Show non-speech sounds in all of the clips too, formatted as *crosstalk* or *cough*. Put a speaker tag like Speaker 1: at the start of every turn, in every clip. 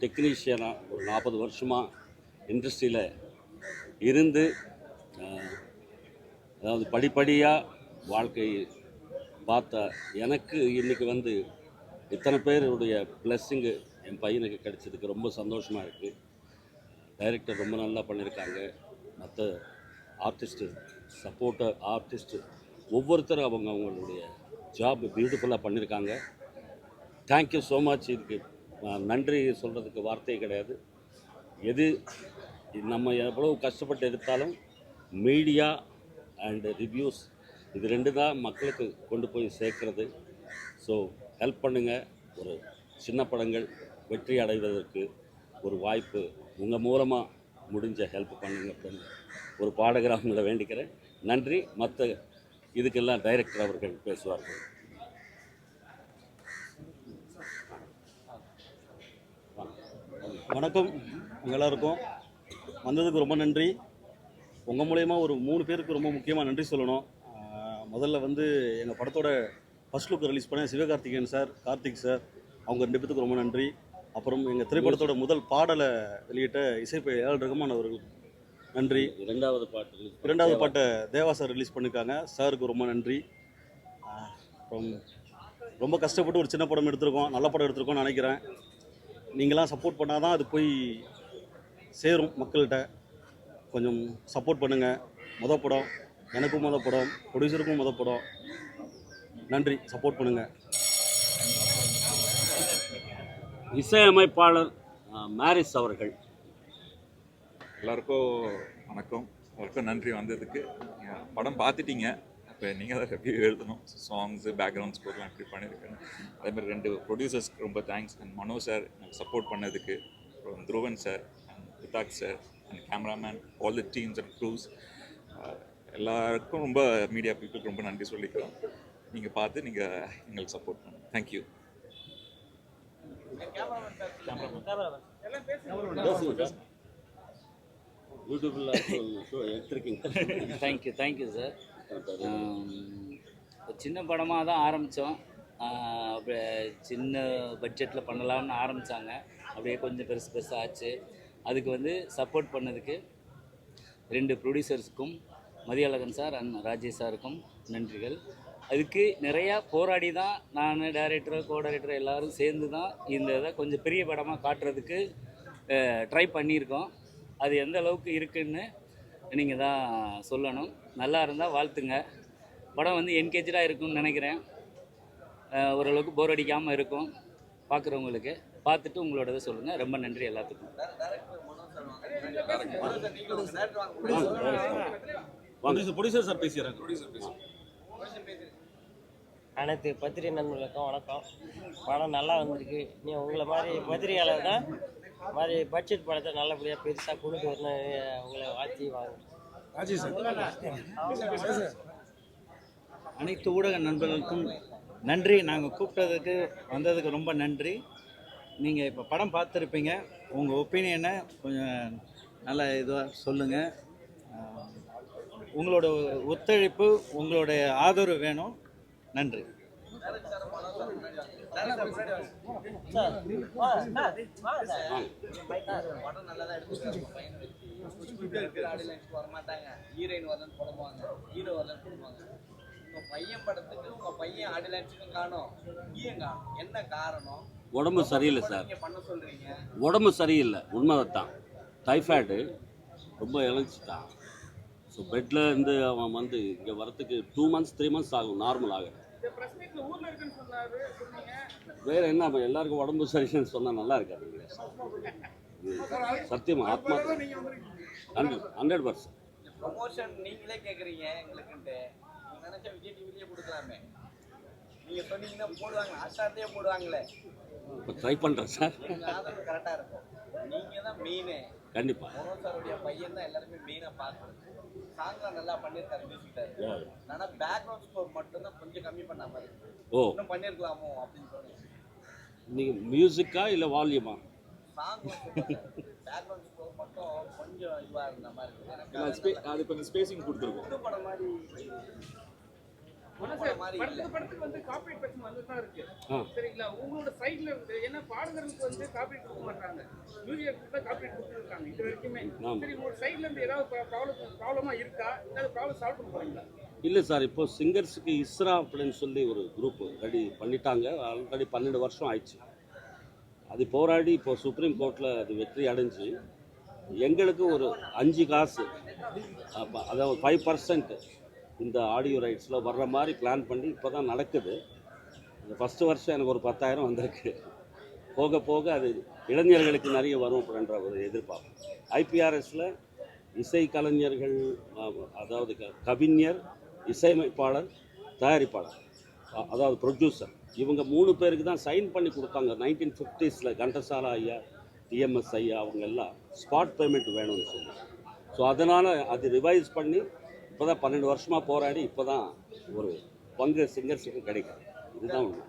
Speaker 1: டெக்னீஷியனாக ஒரு நாற்பது வருஷமாக இண்டஸ்ட்ரியில் இருந்து அதாவது படிப்படியாக வாழ்க்கை பார்த்த எனக்கு இன்றைக்கி வந்து இத்தனை பேருடைய பிளஸ்ஸிங்கு என் பையனுக்கு கிடைச்சதுக்கு ரொம்ப சந்தோஷமாக இருக்குது டைரக்டர் ரொம்ப நல்லா பண்ணியிருக்காங்க மற்ற ஆர்டிஸ்ட்டு சப்போர்ட்டர் ஆர்டிஸ்ட்டு ஒவ்வொருத்தரும் அவங்க அவங்களுடைய ஜாப் பியூட்டிஃபுல்லாக பண்ணியிருக்காங்க தேங்க்யூ ஸோ மச் இதுக்கு நான் நன்றி சொல்கிறதுக்கு வார்த்தையே கிடையாது. எது நம்ம எவ்வளோ கஷ்டப்பட்டு எடுத்தாலும் மீடியா அண்டு ரிவ்யூஸ் இது ரெண்டு தான் மக்களுக்கு கொண்டு போய் சேர்க்கறது. ஸோ ஹெல்ப் பண்ணுங்கள் ஒரு சின்ன படங்கள் வெற்றி அடைவதற்கு ஒரு வாய்ப்பு உங்கள் மூலமாக முடிஞ்ச ஹெல்ப் பண்ணுங்க அப்படின்னு ஒரு பாடகராக உங்களை வேண்டிக்கிறேன். நன்றி. மற்ற இதுக்கெல்லாம் டைரக்டர் அவர்கள் பேசுவார்கள்.
Speaker 2: வணக்கம் உங்கள் எல்லாருக்கும். வந்ததுக்கு ரொம்ப நன்றி. உங்கள் மூலயமா ஒரு மூணு பேருக்கு ரொம்ப முக்கியமாக நன்றி சொல்லணும். முதல்ல வந்து எங்கள் படத்தோட ஃபர்ஸ்ட் லுக் ரிலீஸ் பண்ண சிவகார்த்திகேயன் சார் கார்த்திக் சார் அவங்க ரெண்டு பேத்துக்கு ரொம்ப நன்றி. அப்புறம் எங்கள் திரைப்படத்தோட முதல் பாடலை வெளியிட்ட இசைப்பை ஏழு ரகுமான் அவர்களுக்கு நன்றி.
Speaker 1: இரண்டாவது பாட்டு
Speaker 2: இரண்டாவது பாட்டை தேவா சார் ரிலீஸ் பண்ணியிருக்காங்க சாருக்கு ரொம்ப நன்றி. அப்புறம் ரொம்ப கஷ்டப்பட்டு ஒரு சின்ன படம் எடுத்திருக்கோம். நல்ல படம் எடுத்திருக்கோம்னு நினைக்கிறேன். நீங்களாம் சப்போர்ட் பண்ணால் தான் அது போய் சேரும் மக்கள்கிட்ட. கொஞ்சம் சப்போர்ட் பண்ணுங்கள் மொதல் படம் எனக்கும் மொதல் படம் ப்ரொடியூசருக்கும் மொதல் படம். நன்றி. சப்போர்ட் பண்ணுங்கள்
Speaker 1: இசையமைப்பாளர் மாரிஸ் அவர்கள்.
Speaker 3: எல்லாருக்கும் வணக்கம். எல்லாருக்கும் நன்றி வந்ததுக்கு. படம் பார்த்துட்டீங்க. இப்போ நீங்கள் தான் ரிவ்யூ எழுதணும்? சாங்ஸு பேக்ரவுண்ட் ஸ்கோர்லாம் எப்படி பண்ணியிருக்கேன்னு அதே மாதிரி ரெண்டு ப்ரொடியூசர்ஸ்க்கு ரொம்ப தேங்க்ஸ் அண்ட் மனோ சார் எனக்கு சப்போர்ட் பண்ணதுக்கு அப்புறம் Dhruvan sir and பிதாக் sir and cameraman all the teams and crews எல்லாருக்கும் ரொம்ப மீடியா பீப்புளுக்கு ரொம்ப நன்றி சொல்லிக்கிறோம். நீங்கள் பார்த்து நீங்கள் எங்களுக்கு சப்போர்ட் பண்ணுங்கள் தேங்க்யூ
Speaker 1: யூடியூப்பில் ஷோ எடுத்திருக்கீங்க
Speaker 4: தேங்க்யூ தேங்க்யூ சார் சின்ன படமாக தான் ஆரம்பித்தோம் அப்படியே சின்ன பட்ஜெட்டில் பண்ணலாம்னு ஆரம்பித்தாங்க அப்படியே கொஞ்சம் பெருசு பெருசாக ஆச்சு. அதுக்கு வந்து சப்போர்ட் பண்ணதுக்கு ரெண்டு ப்ரொடியூசர்ஸுக்கும் மதியழகன் சார் அண்ட் ராஜேஷ் சாருக்கும் நன்றிகள். அதுக்கு நிறையா போராடி தான் நான் டைரக்டர் கோ டைரக்டர் எல்லோரும் சேர்ந்து தான் இந்த இதை கொஞ்சம் பெரிய படமாக காட்டுறதுக்கு ட்ரை பண்ணியிருக்கோம். அது எந்த அளவுக்கு இருக்குன்னு நீங்கள் தான் சொல்லணும். நல்லா இருந்தால் வாழ்த்துங்க. படம் வந்து என்கேஜாக இருக்கும்னு நினைக்கிறேன். ஓரளவுக்கு போர் அடிக்காமல் இருக்கும். பார்க்குறவங்களுக்கு பார்த்துட்டு உங்களோட இதை சொல்லுங்கள் ரொம்ப நன்றி எல்லாத்துக்கும்.
Speaker 5: அனைத்து பத்திரிகை நண்பர்களுக்கும் வணக்கம். படம் நல்லா வந்திருக்கு. நீ உங்களை மாதிரி பத்திரிகையாளர் தான் மாதிரி பட்ஜெட் படத்தை நல்லபடியாக பெருசாக கொண்டு வரணும் உங்களை வாழ்த்தி வாங்க
Speaker 6: அனைத்து ஊடக நண்பர்களுக்கும் நன்றி. நாங்கள் கூப்பிட்டதுக்கு வந்ததுக்கு ரொம்ப நன்றி. நீங்கள் இப்போ படம் பார்த்துருப்பீங்க. உங்கள் ஒப்பீனியனை கொஞ்சம் நல்ல இதுவாக சொல்லுங்கள் உங்களோட ஒத்துழைப்பு உங்களுடைய ஆதரவு வேணும். நன்றி.
Speaker 7: படம் நல்லா தான் இருக்கு ஆடியன்ஸ் வர மாட்டாங்க. ஹீரோயின் வரலன்னு புலம்புவாங்க ஹீரோ வரலன்னு புலம்புவாங்க உங்க பையன் படத்துக்கு உங்க பையன் ஆடியன்ஸுக்கும் காணும் நீயும் காணும் என்ன காரணம்?
Speaker 1: உடம்பு சரியில்லை சார்.
Speaker 7: நீங்க பண்ண சொல்றீங்க.
Speaker 1: உடம்பு சரியில்லை. உண்மை தான் டைஃபாய்டு ரொம்ப இழைச்சிட்டான் ஸோ பெட்டில் இருந்து அவன் வந்து இங்கே வரத்துக்கு டூ மந்த்ஸ் த்ரீ மந்த்ஸ் ஆகும். நார்மல் ஆக. வேற என்ன எல்லாருக்கும் உடம்பு சரின்னு சொன்னால் நல்லா இருக்காது *laughs* சத்தியமா ஆத்மா ஹண்ட்ரட் ஹண்ட்ரட் பர்சன்ட்
Speaker 7: ப்ரொமோஷன் நீங்களே கேக்குறீங்க எங்களுக்குன்ட்டு. நினைச்ச விஜய் டிவிலேயே கொடுக்கலாமே. நீங்க சொன்னீங்கன்னா போடுவாங்க ஆஸ்டார்லேயே போடுவாங்களே.
Speaker 1: இப்போ ட்ரை பண்ணுறேன் சார்.
Speaker 7: எங்க ஆதரவு கரெக்டா இருக்கும். நீங்க தான் மெயினு
Speaker 1: கண்டிப்பாக
Speaker 7: மனோ சாருடைய பையன் தான் எல்லாருமே மெயினா பார்க்கணும். சாங்லாம் நல்லா பண்ணியிருக்காரு மியூசிக் ஆனா பேக்ரவுண்ட் ஸ்கோர் மட்டும் தான் கொஞ்சம் கம்மி பண்ண மாதிரி.
Speaker 1: ஓ.
Speaker 7: இன்னும் பண்ணியிருக்கலாமோ அப்படின்னு தோணுச்சு
Speaker 1: நீங்கள் மியூசிக்கா இல்லை வால்யூமா
Speaker 7: சாங் பேக்ரவுண்ட் அது
Speaker 3: கொஞ்சம் ஸ்பேசிங் கொடுத்துருக்கோம்.
Speaker 8: படத்துக்கு படத்துக்கு வந்து காப்பீட் பிரச்சனை வந்துட்டு தான் இருக்கு.
Speaker 1: ஆ.
Speaker 8: சரிங்களா? உங்களோட சைட்ல இருந்து ஏன்னா பாடகர்களுக்கு வந்து காப்பீட் கொடுக்க மாட்டாங்க. மியூசிக் தான் காப்பீட் கொடுத்துருக்காங்க இது வரைக்குமே. சரி உங்களோட சைட்ல இருந்து ஏதாவது ப்ராப்ளம் ப்ராப்ளமா இருக்கா? ஏதாவது ப்ராப்ளம் சால்வ் பண்ண போறீங்களா?
Speaker 1: இல்லை சார் இப்போ சிங்கர்ஸுக்கு இஸ்ரா அப்படின்னு சொல்லி ஒரு குரூப் ரெடி பண்ணிட்டாங்க. ஆல்ரெடி பன்னெண்டு வருஷம் ஆயிடுச்சு. அது போராடி இப்போ சுப்ரீம் கோர்ட்டில் அது வெற்றி அடைஞ்சு எங்களுக்கு ஒரு அஞ்சு காசு. அதாவது ஃபைவ் பர்சன்ட் இந்த ஆடியோ ரைட்ஸில் வர்ற மாதிரி பிளான் பண்ணி இப்போ தான் நடக்குது. இந்த ஃபஸ்ட்டு வருஷம் எனக்கு ஒரு பத்தாயிரம் வந்திருக்கு. போக போக அது இளைஞர்களுக்கு நிறைய வரும் அப்படின்ற ஒரு எதிர்பார்ப்பு. ஐபிஆர்எஸில் இசை கலைஞர்கள் அதாவது க- கவிஞர் இசையமைப்பாளர் தயாரிப்பாளர் அதாவது ப்ரொடியூசர் இவங்க மூணு பேருக்கு தான் சைன் பண்ணி கொடுத்தாங்க. நைன்டீன் ஃபிஃப்டிஸில் கண்டசாலா ஐயா டிஎம்எஸ் ஐயா அவங்க எல்லாம் ஸ்பாட் பேமெண்ட் வேணும்னு சொல்லி. ஸோ அதனால் அது ரிவைஸ் பண்ணி இப்போ தான் பன்னெண்டு வருஷமாக போராடி இப்போ தான் ஒரு பங்கு சிங்கர்ஸுக்கு கிடைக்கும் இதுதான் உண்மை.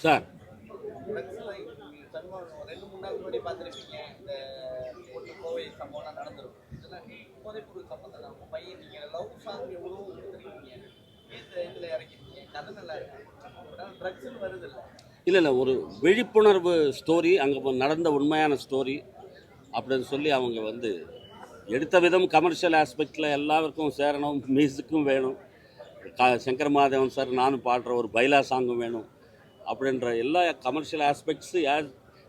Speaker 1: சார்.
Speaker 7: நடந்திருக்கும் இல்லை
Speaker 1: இல்லை ஒரு விழிப்புணர்வு ஸ்டோரி அங்கே நடந்த உண்மையான ஸ்டோரி அப்படின்னு சொல்லி அவங்க வந்து எடுத்த விதம் கமர்ஷியல் ஆஸ்பெக்டில் எல்லாருக்கும் சேரணும் மியூசிக்கும் வேணும். க சங்கர் மாதவன் சார் நானும் பாடுற ஒரு பைலா சாங்கும் வேணும் அப்படின்ற எல்லா கமர்ஷியல் ஆஸ்பெக்ட்ஸு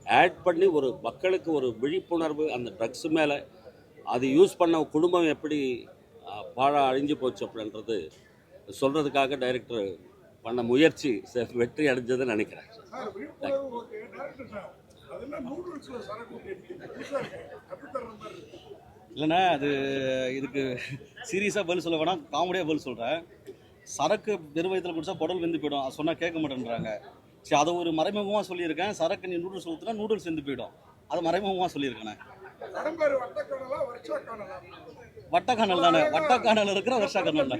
Speaker 1: ஆட் பண்ணி ஒரு மக்களுக்கு ஒரு விழிப்புணர்வு அந்த ட்ரக்ஸ் மேலே அது யூஸ் பண்ண குடும்பம் எப்படி பாழ அழிஞ்சு போச்சு அப்படின்றது சொல்கிறதுக்காக டைரக்டர் பண்ண முயற்சி வெற்றி அடைஞ்சதுன்னு நினைக்கிறேன்.
Speaker 2: இல்லைண்ணா அது இதுக்கு சீரியஸாக பதில் சொல்ல வேணாம். காமெடியாக பதில் சொல்கிறேன் சரக்கு வெறும் வயிற்றுல குடிச்சா குடல் வெந்து போயிடும். அது சொன்னால் கேட்க மாட்டேன்றாங்க. சரி அதை ஒரு மறைமுகமாக சொல்லியிருக்கேன். சரக்கு நீ நூடுல்ஸ் ஊற்றுனா நூடுல்ஸ் வெந்து போயிடும். அதை மறைமுகமாக சொல்லியிருக்கேண்ணே
Speaker 9: வட்டக்கானலா
Speaker 2: தானே. வட்டக்கானல் இருக்கிற வருஷா கானல்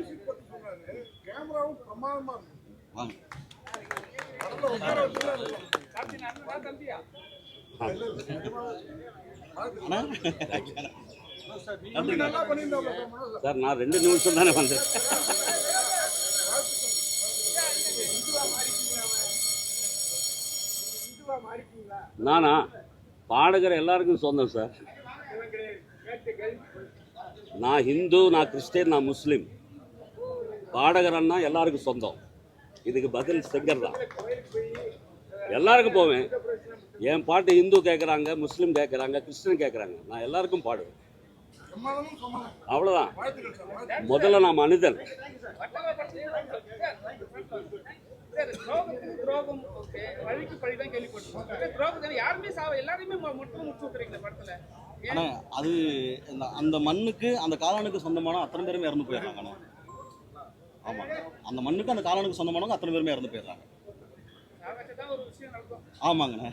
Speaker 9: சார்
Speaker 1: நான் ரெண்டு நிமிஷம் தானே வந்தேன். நானா? பாடகர் எல்லாருக்கும் சொந்தம் சார். நான் ஹிந்து நான் கிறிஸ்டியன் நான் முஸ்லீம். பாடகரன்னா எல்லாருக்கும் சொந்தம். இதுக்கு பதில் சிங்கர் தான். எல்லாருக்கும் போவேன். என் பாட்டு இந்து கேட்குறாங்க முஸ்லீம் கேட்குறாங்க கிறிஸ்டின் கேட்குறாங்க நான் எல்லாருக்கும் பாடுவேன். அவ்வளோதான் முதல்ல நான் மனிதன்.
Speaker 2: ஆனால் அது அந்த மண்ணுக்கு அந்த காலனுக்கு சொந்தமான அத்தனை பேருமே இறந்து போயிடுறாங்க ஆமாம் அந்த மண்ணுக்கு அந்த காளானுக்கு சொந்தமானவங்க அத்தனை பேருமே இறந்து போயிடுறாங்க. ஆமாங்கண்ணா